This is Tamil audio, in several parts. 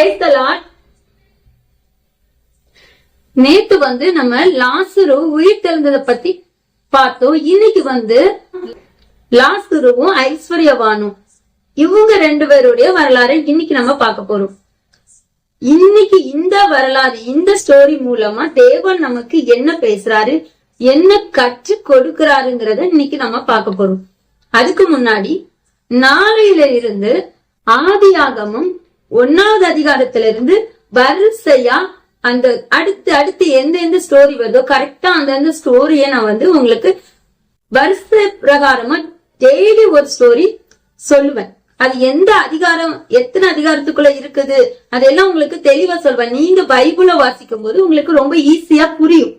பேசலாம் நேத்து வந்து நம்ம லாசுரு உயிர் தெழுந்ததை பத்தி பார்த்தோம். இன்னைக்கு வந்து லாசுருவும் ஐஸ்வர்யவானும் இவங்க ரெண்டு பேருடைய வரலாறு இன்னைக்கு நம்ம பார்க்க போறோம். இன்னைக்கு இந்த வரலாறு இந்த ஸ்டோரி மூலமா தேவன் நமக்கு என்ன பேசுறாரு என்ன கற்று கொடுக்கிறாருங்கிறத இன்னைக்கு நம்ம பார்க்க போறோம். அதுக்கு முன்னாடி நாளையில இருந்து ஆதியாகமும் ஒன்னாவது அதிகாரத்துல இருந்து வரிசையா அந்த அடுத்து அடுத்து எந்த எந்த ஸ்டோரி வருதோ கரெக்டா அந்தந்த ஸ்டோரிய நான் வந்து உங்களுக்கு வரிசை பிரகாரமா டெய்லி ஒரு ஸ்டோரி சொல்லுவேன். அது எந்த அதிகாரம் எத்தனை அதிகாரத்துக்குள்ள இருக்குது அதெல்லாம் உங்களுக்கு தெளிவா சொல்வேன். நீங்க பைபிள வாசிக்கும் போது உங்களுக்கு ரொம்ப ஈஸியா புரியும்.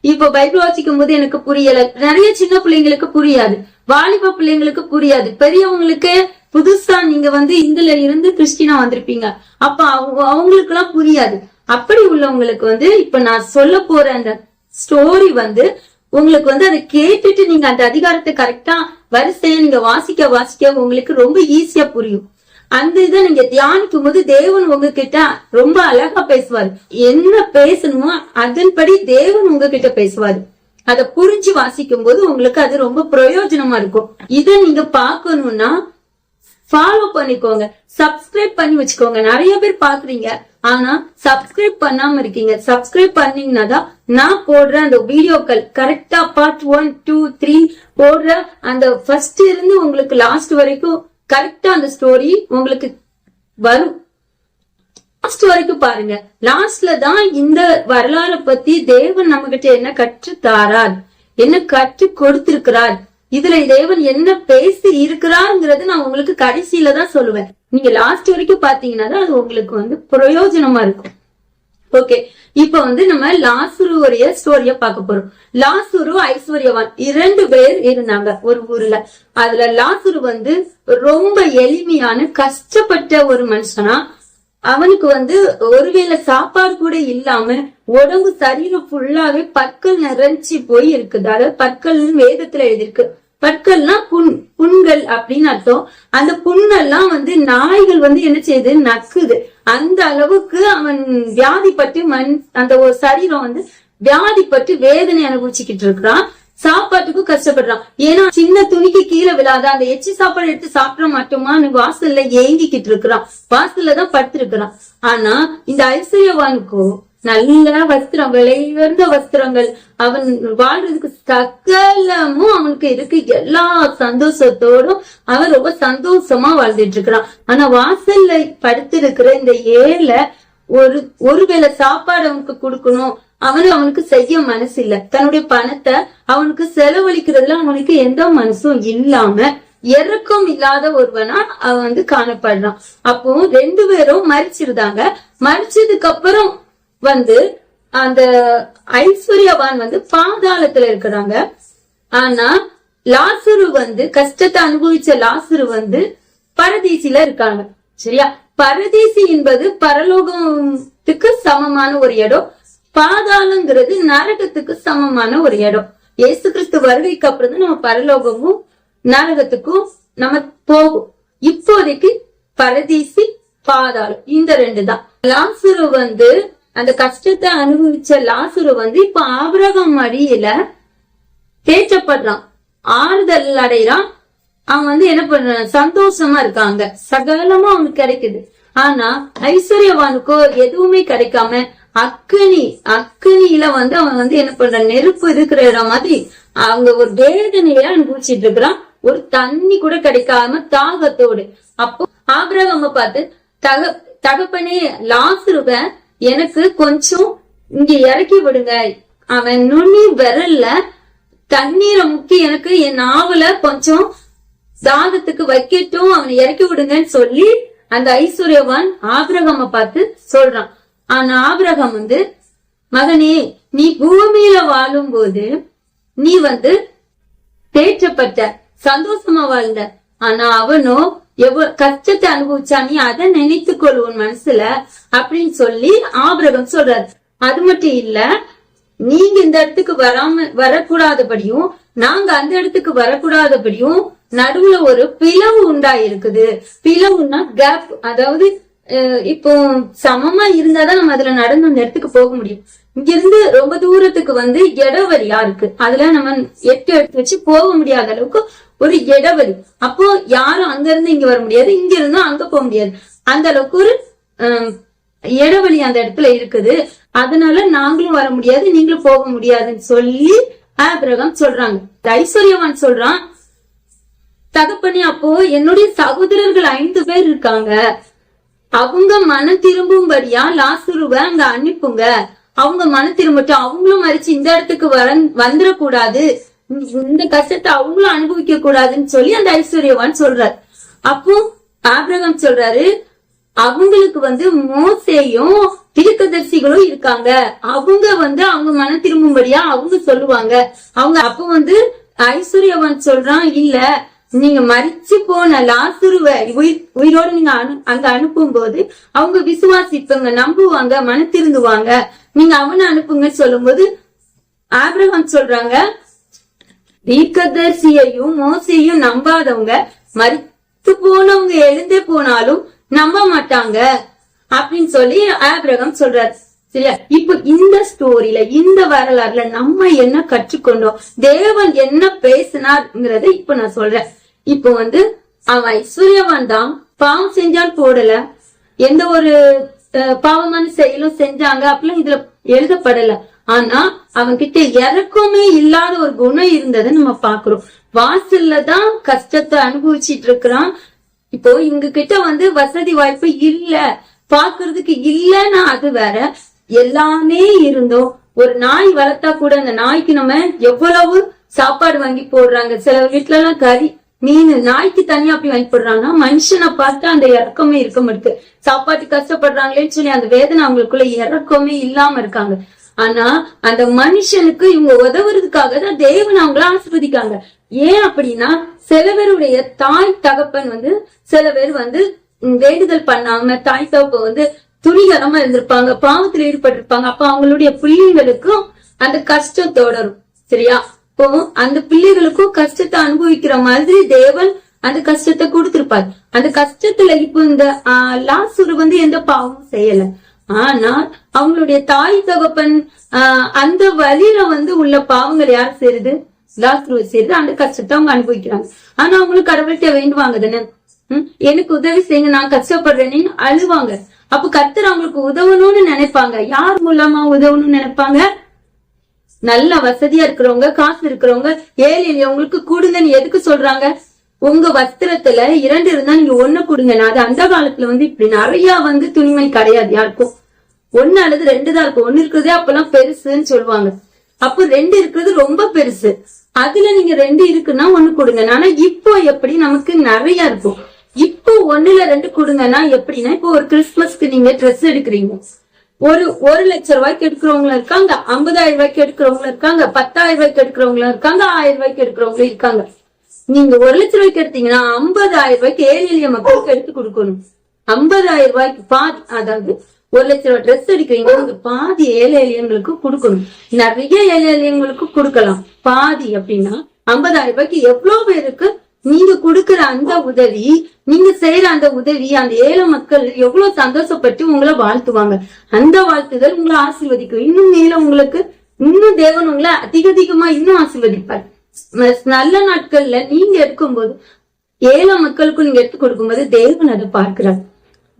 இப்போ பைபிள் வாசிக்கும் போது எனக்கு புரியல. நிறைய சின்ன பிள்ளைங்களுக்கு புரியாது. வாலிப பிள்ளைங்களுக்கு புரியாது. பெரியவங்களுக்கு புதுசா நீங்க வந்து இந்துல இருந்து கிறிஸ்டினா வந்திருப்பீங்க. அப்ப அவங்களுக்கு எல்லாம் புரியாது. அப்படி உள்ளவங்களுக்கு வந்து இப்ப நான் சொல்ல போற அந்த ஸ்டோரி வந்து உங்களுக்கு வந்து அதை கேட்டுட்டு நீங்க அந்த அதிகாரத்தை கரெக்டா வரிசையை நீங்க வாசிக்க வாசிக்க உங்களுக்கு ரொம்ப ஈஸியா புரியும். அந்த இதை நீங்க தியானிக்கும் போது தேவன் உங்ககிட்ட ரொம்ப அழகா பேசுவாரு. என்ன பேசணுமோ அதன்படி தேவன் உங்ககிட்ட பேசுவாரு. அதை புரிஞ்சு வாசிக்கும் போது உங்களுக்கு அது ரொம்ப பிரயோஜனமா இருக்கும். இதை நீங்க பாக்கணும்னா ஃபாலோ பண்ணிக்கோங்க. சப்ஸ்கிரைப் பண்ணி வச்சுக்கோங்க. நிறைய பேர் பாக்குறீங்க ஆனா சப்ஸ்கிரைப் பண்ணாம இருக்கீங்க. சப்ஸ்கிரைப் பண்ணீங்கன்னா தான் நான் போடுற அந்த வீடியோக்கள் கரெக்டா பார்ட் ஒன் டூ த்ரீ போடுற அந்த ஃபர்ஸ்ட் இருந்து உங்களுக்கு லாஸ்ட் வரைக்கும் கரெக்டா அந்த ஸ்டோரி உங்களுக்கு வரும். லாஸ்ட் வரைக்கும் பாருங்க. லாஸ்ட்ல தான் இந்த வரலாறை பத்தி தேவன் நம்ம கிட்ட என்ன கற்று தாரார் என்ன கற்று கொடுத்திருக்கிறார்? இதுல தேவன் என்ன பேசி இருக்கிறாருங்கிறது நான் உங்களுக்கு கடைசியில தான் சொல்லுவேன். நீங்க லாஸ்ட் வரைக்கும் பாத்தீங்கன்னா தான் அது உங்களுக்கு வந்து பிரயோஜனமா இருக்கும். ஓகே இப்ப வந்து நம்ம லாசுருடைய ஸ்டோரிய பார்க்க போறோம். லாசுரு ஐஸ்வர்யவான் இரண்டு பேர் இருந்தாங்க ஒரு ஊர்ல. அதுல லாசுரு வந்து ரொம்ப எளிமையான கஷ்டப்பட்ட ஒரு மனுஷனா அவனுக்கு வந்து ஒருவேளை சாப்பாடு கூட இல்லாம உடம்பு சரீரம் ஃபுல்லாவே பற்கள் நிறைஞ்சி போய் இருக்குது. அதாவது பற்கள் வேதத்துல எழுதியிருக்கு. பற்கள்னா புண் புண்கள் அப்படின்னு அர்த்தம். அந்த புண்ணெல்லாம் வந்து நாய்கள் வந்து என்ன செய்யுது? நக்குது. அந்த அளவுக்கு அவன் வியாதிப்பட்டு மண் அந்த ஒரு சரீரம் வந்து வியாதிப்பட்டு வேதனை அனுபவிச்சுக்கிட்டு இருக்கிறான். சாப்பாட்டுக்கும் கஷ்டப்படுறான். ஏன்னா சின்ன துணிக்கு கீழே விழாத அந்த எச்சி சாப்பாடு எடுத்து சாப்பிட மாட்டோமான்னு வாசல்ல ஏங்கிக்கிட்டு இருக்கிறான். வாசல்லதான் படுத்திருக்கிறான். ஆனா இந்த ஐஸ்வர்யவானுக்கும் நல்ல வஸ்திரம் விலை உயர்ந்த வஸ்திரங்கள் அவன் வாழ்றதுக்கு சகலமும் அவனுக்கு இருக்கு. எல்லா சந்தோஷத்தோடும் அவன் ரொம்ப சந்தோஷமா வாழ்ந்துட்டு இருக்கிறான் ஆனா வாசல்ல படுத்திருக்கிற இந்த ஏழை ஒரு ஒருவேளை சாப்பாடு அவனுக்கு கொடுக்கணும். அவனு அவனுக்கு செய்ய மனசு இல்ல தன்னுடைய பணத்தை அவனுக்கு செலவழிக்கிறதுல அவனுக்கு எந்த மனசும் இல்லாம இறக்கம் இல்லாத ஒருவனா அவன் வந்து காணப்படுறான். அப்போ ரெண்டு பேரும் மறிச்சிருந்தாங்க மறிச்சதுக்கு அப்புறம் வந்து அந்த ஐஸ்வர்யவான் வந்து பாதாளத்துல இருக்கிறாங்க. ஆனா லாசுரு வந்து கஷ்டத்தை அனுபவிச்ச லாசுரு வந்து பரதீசில இருக்காங்க. சரியா? பரதீசி என்பது பரலோகத்துக்கு சமமான ஒரு இடம். பாதாளங்கிறது நரகத்துக்கு சமமான ஒரு இடம். இயேசு கிறிஸ்து வருகைக்கு அப்புறம் தான் நம்ம பரலோகமும் நரகத்துக்கும் நம்ம போகும். இப்போதைக்கு பரதீசி பாதாளம் இந்த ரெண்டு தான். லாசுரு வந்து அந்த கஷ்டத்தை அனுபவிச்ச லாசுரு வந்து இப்ப ஆபரகம் அடியில தேற்றப்படுறான். ஆறுதல் அடைறான் அவன் வந்து என்ன பண்றான்? சந்தோஷமா இருக்காங்க. சகலமா அவனுக்கு கிடைக்குது. ஆனா ஐஸ்வர்யவானுக்கோ எதுவுமே கிடைக்காம அக்கனி அக்கனியில வந்து அவன் வந்து என்ன பண்றான்? நெருப்பு இருக்கிற இடம் மாதிரி அவங்க ஒரு வேதனையில அனுபவிச்சிட்டு இருக்கிறான். ஒரு தண்ணி கூட கிடைக்காம தாகத்தோடு. அப்போ ஆபிரகாம பார்த்து தக தகப்பனே லாசுருவ எனக்கு கொஞ்சம் இங்க இறக்கி விடுங்க. அவன் நுனி விரல்ல தண்ணீரை முக்கி எனக்கு என் நாவல கொஞ்சம் தாகத்துக்கு வைக்கட்டும் அவனை இறக்கி விடுங்கன்னு சொல்லி அந்த ஐஸ்வர்யவான் ஆபிரகம் பார்த்து சொல்றான். ஆனா ஆபிரகம் வந்து மகனே நீ பூமியில வாழும் போது நீ வந்து தேற்றப்பட்ட சந்தோஷமா வாழ்ந்த. ஆனா அவனோ எவ்வளவு கஷ்டத்தை அனுபவிச்சா நீ அதை நினைத்து கொள்வன் மனசுல அப்படின்னு சொல்லி ஆபிரகம் சொல்றாரு. அது மட்டும் இல்ல நீங்க இந்த இடத்துக்கு வராம வரக்கூடாதபடியும் நாங்க அந்த இடத்துக்கு வரக்கூடாதபடியும் நடுவுல ஒரு பிளவு உண்டா இருக்குது பிளவுன்னா கேப் அதாவது இப்போ சமமா இருந்தாதான் நம்ம அதுல நடந்து அந்த இடத்துக்கு போக முடியும். இங்க இருந்து ரொம்ப தூரத்துக்கு வந்து இடவழியா இருக்கு அதுல நம்ம எட்டு எடுத்து வச்சு போக முடியாத அளவுக்கு ஒரு இடவழி. அப்போ யாரும் அங்க இருந்து இங்க வர முடியாது இங்க இருந்தும் அங்க போக முடியாது. அந்த அளவுக்கு ஒரு இடவழி அந்த இடத்துல இருக்குது. அதனால நாங்களும் வர முடியாது நீங்களும் போக முடியாதுன்னு சொல்லி ஆபிரகம் சொல்றாங்க. ஐஸ்வர்யவான் சொல்றான் தகப்பனே அப்போ என்னுடைய சகோதரர்கள் ஐந்து பேர் இருக்காங்க. அவங்க மன திரும்பும்படியா லாசுருவ அங்க அனுப்புங்க. அவங்க மன திரும்பட்டும் அவங்களும் மறிச்சு இந்த இடத்துக்கு வர வந்துடக்கூடாது இந்த கஷ்டத்தை அவங்களும் அனுபவிக்க கூடாதுன்னு சொல்லி அந்த ஐஸ்வர்யவான் சொல்றாரு. அப்போ ஆபிரகாம் சொல்றாரு அவங்களுக்கு வந்து மோசேயும் தீர்க்கதரிசிகளும் இருக்காங்க. அவங்க வந்து அவங்க மன திரும்பும்படியா அவங்க சொல்லுவாங்க. அவங்க அப்ப வந்து ஐஸ்வர்யவான் சொல்றான் இல்ல நீங்க மறிச்சு போன லாசுருவ உயிர் உயிரோடு நீங்க அனு- அங்க அனுப்பும் போது அவங்க விசுவாசிப்பங்க நம்புவாங்க மன திருந்துவாங்க நீங்க அவனை அனுப்புங்கன்னு சொல்லும்போது ஆபிரகம் சொல்றாங்க தீர்க்கதர்சியையும் மோசையும் நம்பாதவங்க மறித்து போனவங்க எழுந்தே போனாலும் நம்ப மாட்டாங்க. அப்படின்னு சொல்லி ஆபிரகம் சொல்றாரு. சரியா? இப்ப இந்த ஸ்டோரியில இந்த வரலாறுல நம்ம என்ன கற்றுக்கொண்டோம்? தேவன் என்ன பேசினார்ங்கிறத இப்ப நான் சொல்றேன். இப்ப வந்து அவன் ஐஸ்வர்யவான் தான் பாவம் செஞ்சான் போடல. எந்த ஒரு பாவமான செயலும் செஞ்சாங்க அப்படிலாம் இதுல எழுதப்படல. ஆனா அவன்கிட்ட இறக்கமே இல்லாத ஒரு குணம் இருந்ததை நம்ம பாக்குறோம் வாசல்ல தான் கஷ்டத்தை அனுபவிச்சிட்டு இருக்கிறான். இப்போ இவங்க கிட்ட வந்து வசதி வாய்ப்பு இல்ல. பாக்குறதுக்கு இல்லைன்னா அது வேற. எல்லாமே இருந்தோம் ஒரு நாய் வளர்த்தா கூட அந்த நாய்க்கு நம்ம எவ்வளவு சாப்பாடு வாங்கி போடுறாங்க. சில வீட்டுல எல்லாம் கறி மீன் நாய்க்கு தனியா அப்படி வாங்கி போடுறாங்கன்னா மனுஷனை பார்த்தா அந்த இறக்கமே இருக்க மாட்டுது சாப்பாட்டு கஷ்டப்படுறாங்களேன்னு சொல்லி அந்த வேதனை அவங்களுக்குள்ள இறக்கமே இல்லாம இருக்காங்க. ஆனா அந்த மனுஷனுக்கு இவங்க உதவுறதுக்காக தான் தேவன் அவங்கள ஆசிர்வதிக்காங்க. ஏன் அப்படின்னா சில பேருடைய தாய் தகப்பன் வந்து சில பேர் வந்து வேண்டுதல் பண்ணாம தாய் தகப்ப வந்து துணிகரமா இருந்திருப்பாங்க பாவத்துல ஈடுபட்டிருப்பாங்க. அப்ப அவங்களுடைய பிள்ளைகளுக்கும் அந்த கஷ்டம் தொடரும் சரியா? இப்போ அந்த பிள்ளைகளுக்கும் கஷ்டத்தை அனுபவிக்கிற மாதிரி தேவன் அந்த கஷ்டத்தை கொடுத்திருப்பார். அந்த கஷ்டத்துல இப்போ இந்த ஆஹ், வந்து எந்த பாவமும் செய்யல. ஆனா அவங்களுடைய தாய் தகப்பன் ஆஹ், அந்த வழியில வந்து உள்ள பாவங்கள் யார் செய்யுது லாசூர் செய்யுது அந்த கஷ்டத்தை அவங்க அனுபவிக்கிறாங்க. ஆனா அவங்களுக்கு கடவுள்கிட்ட வேண்டுவாங்க தானே? எனக்கு உதவி செய்யுங்க நான் கஷ்டப்படுறேன்னு அழுவாங்க. அப்ப கத்தர் அவங்களுக்கு உதவணும்னு நினைப்பாங்க. யார் மூலமா உதவணும்னு நினைப்பாங்க? நல்ல வசதியா இருக்கிறவங்க காசு இருக்கிறவங்க ஏழை உங்களுக்கு கொடுங்கன்னு எதுக்கு சொல்றாங்க? உங்க வஸ்திரத்துல இரண்டு இருந்தா நீங்க ஒண்ணு கொடுங்க. அது அந்த காலத்துல வந்து இப்படி நிறைய வந்து துணிமணி கிடையாது யாருக்கும் ஒண்ணு அல்லது ரெண்டு தான் இருக்கும். ஒன்னு இருக்கிறதே அப்பெல்லாம் பெருசுன்னு சொல்லுவாங்க. அப்போ ரெண்டு இருக்கிறது ரொம்ப பெருசு. அதுல நீங்க ரெண்டு இருக்குன்னா ஒண்ணு கொடுங்க. ஆனா இப்போ எப்படி நமக்கு நிறைய இருக்கும். இப்போ ஒண்ணுல ரெண்டு கொடுங்கன்னா எப்படின்னா இப்போ ஒரு கிறிஸ்துமஸ்க்கு நீங்க ட்ரெஸ் எடுக்கிறீங்க. ஒரு ஒரு லட்சம் ரூபாய்க்கு எடுக்கிறவங்களும் இருக்காங்க ஐம்பதாயிரம் ரூபாய்க்கு எடுக்கிறவங்களும் இருக்காங்க பத்தாயிரம் ரூபாய்க்கு எடுக்கிறவங்களும் இருக்காங்க ஆயிரம் ரூபாய்க்கு எடுக்கிறவங்களும் இருக்காங்க. நீங்க ஒரு லட்சம் ரூபாய்க்கு எடுத்தீங்கன்னா ஐம்பதாயிரம் ரூபாய்க்கு ஏழை எளிய மக்களுக்கு எடுத்து கொடுக்கணும். ஐம்பதாயிரம் ரூபாய்க்கு பாதி அதாவது ஒரு லட்சம் ரூபாய் ட்ரெஸ் எடுக்கிறீங்க உங்க பாதி ஏழை எளியங்களுக்கு கொடுக்கணும். நிறைய ஏழை எளியங்களுக்கு கொடுக்கலாம். பாதி அப்படின்னா ஐம்பதாயிரம் ரூபாய்க்கு எவ்வளவு பேருக்கு நீங்க கொடுக்கற அந்த உதவி நீங்க செய்யற அந்த உதவி அந்த ஏழை மக்கள் எவ்வளவு சந்தோஷப்பட்டு உங்களை வாழ்த்துவாங்க. அந்த வாழ்த்துதல் உங்களை ஆசீர்வதிக்கும். இன்னும் மேல உங்களுக்கு இன்னும் தேவன் உங்களை அதிக அதிகமா இன்னும் ஆசீர்வதிப்பார். நல்ல நாட்கள்ல நீங்க எடுக்கும்போது ஏழை மக்களுக்கும் நீங்க எடுத்து கொடுக்கும்போது தேவன் அதை பார்க்கிறார்.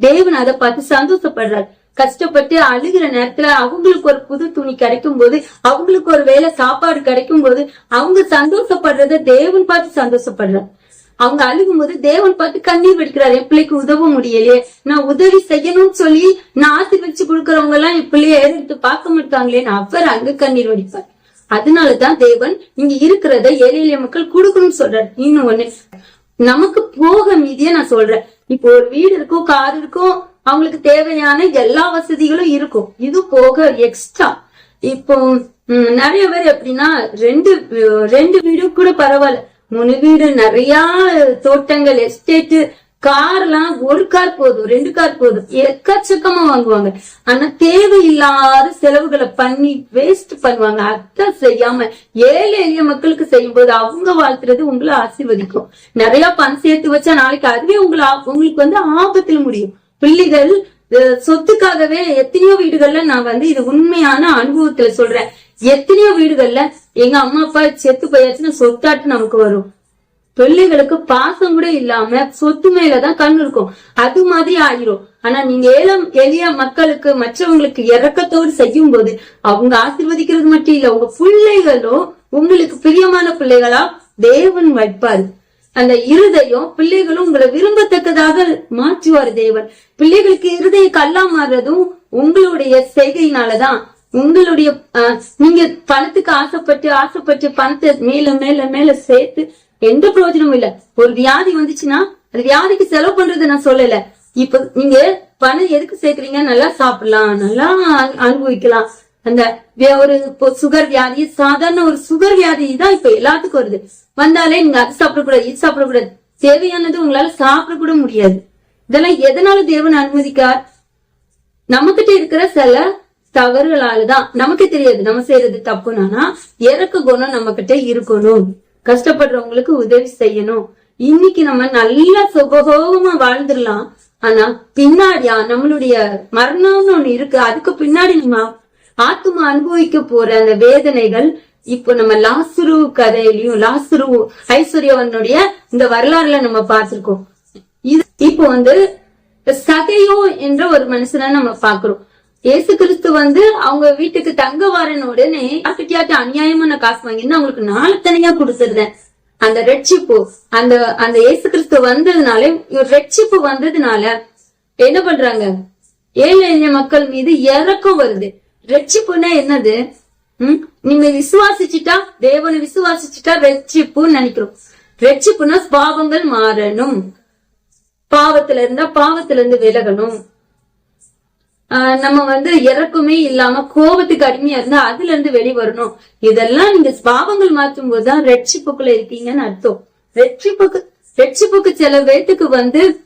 தேவன் அதை பார்த்து சந்தோஷப்படுறார். கஷ்டப்பட்டு அழுகிற நேரத்துல அவங்களுக்கு ஒரு புது துணி கிடைக்கும் போது அவங்களுக்கு ஒரு வேளை சாப்பாடு கிடைக்கும் போது அவங்க சந்தோஷப்படுறத தேவன் பார்த்து சந்தோஷப்படுறார். அவங்க அழுகும் போது தேவன் பார்த்து கண்ணீர் வெடிக்கிறார். என் பிள்ளைக்கு உதவ முடியலையே. நான் உதவி செய்யணும்னு சொல்லி நான் ஆசீர்வச்சு கொடுக்கறவங்க எல்லாம் என் பிள்ளைய எடுத்து பார்க்க மாட்டாங்களேன்னு அவர் அங்க கண்ணீர் வெடிப்பார். அதனாலதான் தேவன் இங்க இருக்கிறத ஏழை எளிய மக்கள் கொடுக்கணும்னு சொல்றார். இன்னும் ஒண்ணு நமக்கு போக மீதியே நான் சொல்றேன். இப்போ ஒரு வீடு இருக்கும் கார் இருக்கும் அவங்களுக்கு தேவையான எல்லா வசதிகளும் இருக்கும். இது போக எக்ஸ்ட்ரா இப்போ நிறைய பேர் எப்படின்னா ரெண்டு ரெண்டு வீடு கூட பரவாயில்ல. மூணு வீடு நிறைய தோட்டங்கள் எஸ்டேட் கார்லாம் ஒரு கார் போதும் ரெண்டு கார் போதும். எக்கச்சக்கமா வாங்குவாங்க. ஆனா தேவையில்லாத செலவுகளை பண்ணி வேஸ்ட் பண்ணுவாங்க. அதை செய்யாம ஏழை எளிய மக்களுக்கு செய்யும் போது அவங்க வாழ்த்துறது உங்களை ஆசிர்வதிக்கும். நிறைய பணம் சேர்த்து வச்சா நாளைக்கு அதுவே உங்களை உங்களுக்கு வந்து ஆபத்துல முடியும். பிள்ளைகள் சொத்துக்காகவே எத்தனையோ வீடுகள்ல நான் வந்து இது உண்மையான அனுபவத்துல சொல்றேன். எத்தனையோ வீடுகள்ல எங்க அம்மா அப்பா செத்து போயாச்சுன்னா சொத்தாட்டு நமக்கு வரும். பிள்ளைகளுக்கு பாசம் கூட இல்லாம சொத்து மேலதான் கண் இருக்கும். அது மாதிரி ஆயிரும். ஆனா நீங்க ஏலம் எளிய மக்களுக்கு மற்றவங்களுக்கு இறக்கத்தோடு செய்யும் போது அவங்க ஆசிர்வதிக்கிறது மட்டும் இல்ல உங்க பிள்ளைகளும் உங்களுக்கு பிரியமான பிள்ளைகளா தேவன் வைப்பாரு. அந்த இருதயம் பிள்ளைகளும் உங்களை விரும்பத்தக்கதாக மாற்றுவார் தேவன். பிள்ளைகளுக்கு இருதய கல்லா மாறுறதும் உங்களுடைய செய்கையினாலதான். உங்களுடைய அஹ், நீங்க பணத்துக்கு ஆசைப்பட்டு ஆசைப்பட்டு பணத்தை மேல மேல மேல சேர்த்து எந்த பிரயோஜனமும் இல்ல. ஒரு வியாதி வந்துச்சுன்னா அது வியாதிக்கு செலவு பண்றது நான் சொல்லல. இப்ப நீங்க பணம் எதுக்கு சேர்க்கறீங்க? நல்லா சாப்பிடலாம் நல்லா அனுபவிக்கலாம். அந்த ஒரு சுகர் வியாதி சாதாரண ஒரு சுகர் வியாதி தான் இப்ப எல்லாத்துக்கும் வருது. வந்தாலே நீங்க அது சாப்பிடக்கூடாது இது சாப்பிடக்கூடாது. தேவையானது உங்களால சாப்பிட கூட முடியாது. இதெல்லாம் எதனால தேவன் அனுமதிக்கார்? நம்மகிட்ட இருக்கிற சில தவறுகளாலதான். நமக்கு தெரியாது நம்ம செய்யறது தப்புனா இறக்க குணம் நம்ம கிட்ட இருக்கணும். கஷ்டப்படுறவங்களுக்கு உதவி செய்யணும். இன்னைக்கு நம்ம நல்லா சுகபோகமா வாழ்ந்துடலாம். ஆனா பின்னாடியா நம்மளுடைய மரணம்னு ஒண்ணு இருக்கு. அதுக்கு பின்னாடி நம்ம ஆத்மா அனுபவிக்க போற அந்த வேதனைகள் இப்போ நம்ம லாசுரு கதையிலயும் லாசுரு ஐஸ்வர்யவனுடைய இந்த வரலாறுல நம்ம பார்த்திருக்கோம். இது இப்போ வந்து சகையோ என்ற ஒரு மனுஷனை நம்ம பாக்குறோம் இயேசு கிறிஸ்து வந்து அவங்க வீட்டுக்கு தங்க வரன உடனே யார்கிட்டயாட்டு அநியாயமான காசு வாங்கினா அவங்களுக்கு தனியா கொடுத்துருந்தேன். அந்த ரெட்சிப்பு அந்த அந்த இயேசு கிறிஸ்து வந்ததுனால இவர் ரெட்சிப்பு வந்ததுனால என்ன பண்றாங்க? ஏழை எளிய மக்கள் மீது இறக்கம் வருது. ரெட்சிப்புன்னா என்னது? ம்? நீங்க விசுவாசிச்சுட்டா தேவனை விசுவாசிச்சுட்டா ரெட்சிப்புன்னு நினைக்கிறோம். ரெட்சிப்புனா பாவங்கள் மாறணும். பாவத்துல இருந்தா பாவத்துல இருந்து விலகணும். ஆஹ் நம்ம வந்து இறக்குமே இல்லாம கோபத்துக்கு அடிமையா இருந்தா அதுல இருந்து வெளிவரணும். இதெல்லாம் நீங்க பாவங்கள் மாற்றும் போதுதான் ரெட்சிப்புக்குள்ள இருக்கீங்கன்னு அர்த்தம். ரெட்சிப்புக்கு ரெட்சிப்புக்கு சில பேத்துக்கு வந்து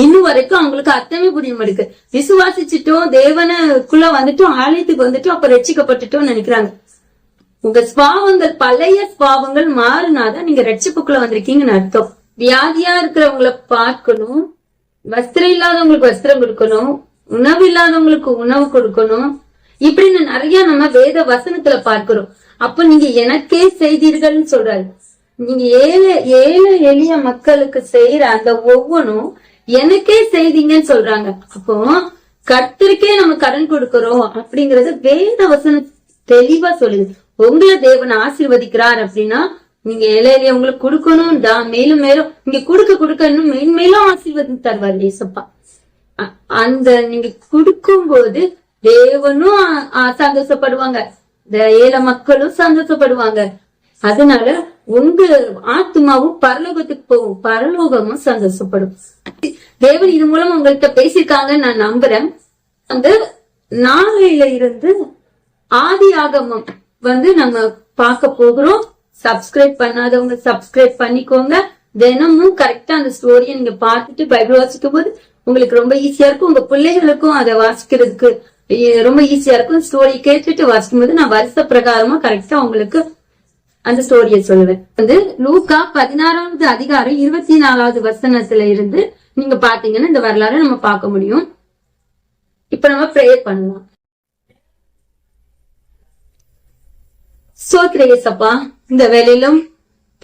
இன்னும் வரைக்கும் அவங்களுக்கு அர்த்தமே புரிய மாட்டேங்குது விசுவாசிச்சுட்டோம் தேவனுக்குள்ள வந்துட்டோம் ஆலயத்துக்கு வந்துட்டோம் அப்ப ரட்சிக்கப்பட்டுட்டோம் நினைக்கிறாங்க. உங்க ஸ்பாவங்கள் பழைய ஸ்பாவங்கள் மாறினாதான் நீங்க ரட்சிப்புக்குள்ள வந்திருக்கீங்கன்னு அர்த்தம். வியாதியா இருக்கிறவங்கள பார்க்கணும் வஸ்திரம் இல்லாதவங்களுக்கு வஸ்திரம் கொடுக்கணும் உணவு இல்லாதவங்களுக்கு உணவு கொடுக்கணும். இப்படின்னு நிறைய நம்ம வேத வசனத்துல பார்க்கிறோம். அப்ப நீங்க எனக்கே செய்தீர்கள்னு சொல்றாரு. நீங்க ஏழை ஏழை எளிய மக்களுக்கு செய்யற அந்த ஒவ்வொன்றும் எனக்கே செய்தீங்கன்னு சொல்றாங்க. அப்போ கர்த்தருக்கே நம்ம கடன் கொடுக்கிறோம் அப்படிங்கறது வேத வசனம் தெளிவா சொல்லுது. உங்களை தேவன் ஆசீர்வதிக்கிறார் அப்படின்னா நீங்க இலையில உங்களுக்கு கொடுக்கணும் தான் மேலும் மேலும் நீங்க கொடுக்க கொடுக்க இன்னும் மேலும் மேலும் ஆசீர்வாதம் தருவார் ஏசப்பா அந்த நீங்க கொடுக்கும்போது தேவனும் சந்தோஷப்படுவாங்க. ஏழை மக்களும் சந்தோஷப்படுவாங்க. அதனால உங்க ஆத்மாவும் பரலோகத்துக்கு போகும். பரலோகமும் சந்தோஷப்படும். தேவன் இது மூலம் உங்கள்கிட்ட பேசியிருக்காங்கன்னு நான் நம்புறேன். அந்த நாளையில இருந்து ஆதி ஆகமம் வந்து நம்ம பார்க்க போகிறோம். சப்ஸ்கிரைப் பண்ணாதவங்க சப்ஸ்கிரைப் பண்ணிக்கோங்க. தினமும் கரெக்டா அந்த ஸ்டோரியை நீங்க பார்த்துட்டு பைபிள் வாசிக்கும் போது உங்களுக்கு ரொம்ப ஈஸியா இருக்கும். உங்க பிள்ளைகளுக்கும் அதை வாசிக்கிறதுக்கு ரொம்ப ஈஸியா இருக்கும். ஸ்டோரி கேட்டுட்டு வாசிக்கும் போது நான் வருஷ பிரகாரமா கரெக்டா உங்களுக்கு அந்த ஸ்டோரியை சொல்லுவேன். வந்து லூக்கா பதினாறாவது அதிகாரம் இருபத்தி நாலாவது வசனத்துல இருந்து நீங்க பாத்தீங்கன்னா இந்த வரலாறை நம்ம பார்க்க முடியும். இப்ப நம்ம ப்ரேயர் பண்ணலாம். சோத்திர ஏசப்பா இந்த வேலையிலும்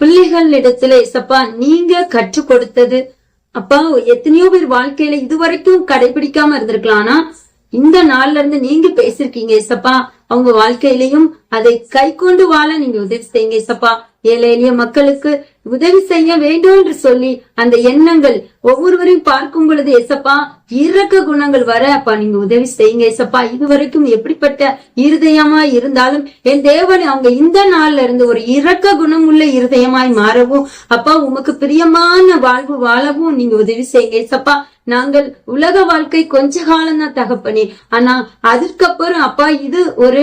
பிள்ளைகள் இடத்துல ஏசப்பா நீங்க கற்றுக் கொடுத்தது. அப்பா எத்தனையோ பேர் வாழ்க்கையில இதுவரைக்கும் கடைபிடிக்காம இருந்திருக்கலாம் ஆனா இந்த நாள்ல இருந்து நீங்க பேசிருக்கீங்க ஏசப்பா. அவங்க வாழ்க்கையிலையும் அதை கை கொண்டு வாழ நீங்க உதவி செய்யுங்க ஏசப்பா ஏழை எளிய மக்களுக்கு உதவி செய்ய வேண்டும் என்று சொல்லி அந்த எண்ணங்கள் ஒவ்வொருவரையும் பார்க்கும் பொழுது எசப்பா இறக்க குணங்கள் வர அப்பா நீங்க உதவி செய்யுங்க எசப்பா இது வரைக்கும் எப்படிப்பட்ட இருதயமா இருந்தாலும் என் தேவன் அவங்க இந்த நாள்ல இருந்து ஒரு இரக்க குணம் உள்ள இருதயமாய் மாறவும் அப்பா உமக்கு பிரியமான வாழ்வு வாழவும் நீங்க உதவி செய்யுங்க எசப்பா நாங்கள் உலக வாழ்க்கை கொஞ்ச காலம் தான் தகப்பனே. ஆனா அதுக்கப்புறம் அப்பா இது ஒரு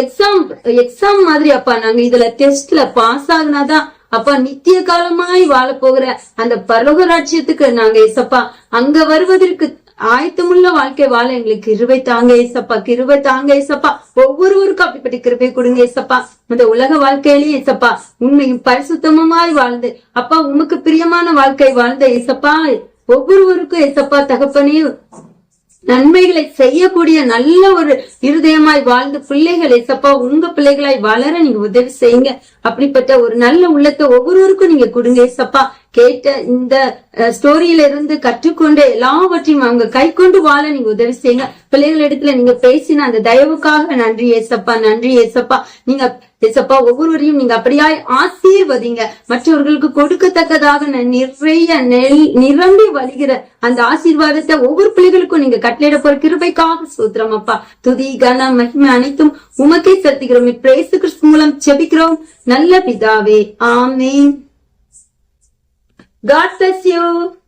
எக்ஸாம் எக்ஸாம் மாதிரி அப்பா நாங்க இதுல டெஸ்ட்ல பாஸ் ஆகுனாதான் அப்பா நித்திய காலமாய் வாழ போகிற அந்த பரலோக ராஜ்யத்துக்கு நாங்க ஏசப்பா அங்க வருவதற்கு ஆயத்தமுள்ள வாழ்க்கை வாழ எங்களுக்கு கிருபை தாங்க ஏசப்பா கிருபை தாங்க ஏசப்பா. ஒவ்வொருவருக்கும் அப்படிப்பட்ட கிருபை கொடுங்க ஏசப்பா. இந்த உலக வாழ்க்கையிலேயே ஏசப்பா உண்மையும் பரிசுத்தமாய் வாழ்ந்து அப்பா உமக்கு பிரியமான வாழ்க்கை வாழ்ந்த ஏசப்பா. ஒவ்வொருவருக்கும் ஏசப்பா தகப்பனையும் நன்மைகளை செய்யக்கூடிய நல்ல ஒரு இருதயமாய் வாழ்ந்து பிள்ளைகளை சப்பா உங்க பிள்ளைகளாய் வளர நீங்க உதவி செய்யுங்க. அப்படிப்பட்ட ஒரு நல்ல உள்ளத்தை ஒவ்வொருவருக்கும் நீங்க கொடுங்க சப்பா கேட்ட இந்த ஸ்டோரியில இருந்து கற்றுக்கொண்ட எல்லாவற்றையும் அவங்க கை கொண்டு வாழ நீங்க உதவி செய்யுங்க. பிள்ளைகள் இடத்துல நீங்க பேசின அந்த தயவுக்காக நன்றி ஏசப்பா நன்றி ஏசப்பா. நீங்க ஏசப்பா ஒவ்வொருவரையும் நீங்க அப்படியா ஆசீர்வதிங்க. மற்றவர்களுக்கு கொடுக்கத்தக்கதாக நிறைய நெல் நிரம்பி வழிகிற அந்த ஆசீர்வாதத்தை ஒவ்வொரு பிள்ளைகளுக்கும் நீங்க கட்டளையிட போற கிருபைக்காக சூத்திரம் அப்பா. துதி கன மகிமை அனைத்தும் உமக்கே செலுத்துகிறோம். பிரேசு கிறிஸ்து மூலம் செபிக்கிறோம் நல்ல பிதாவே ஆமென். God bless you.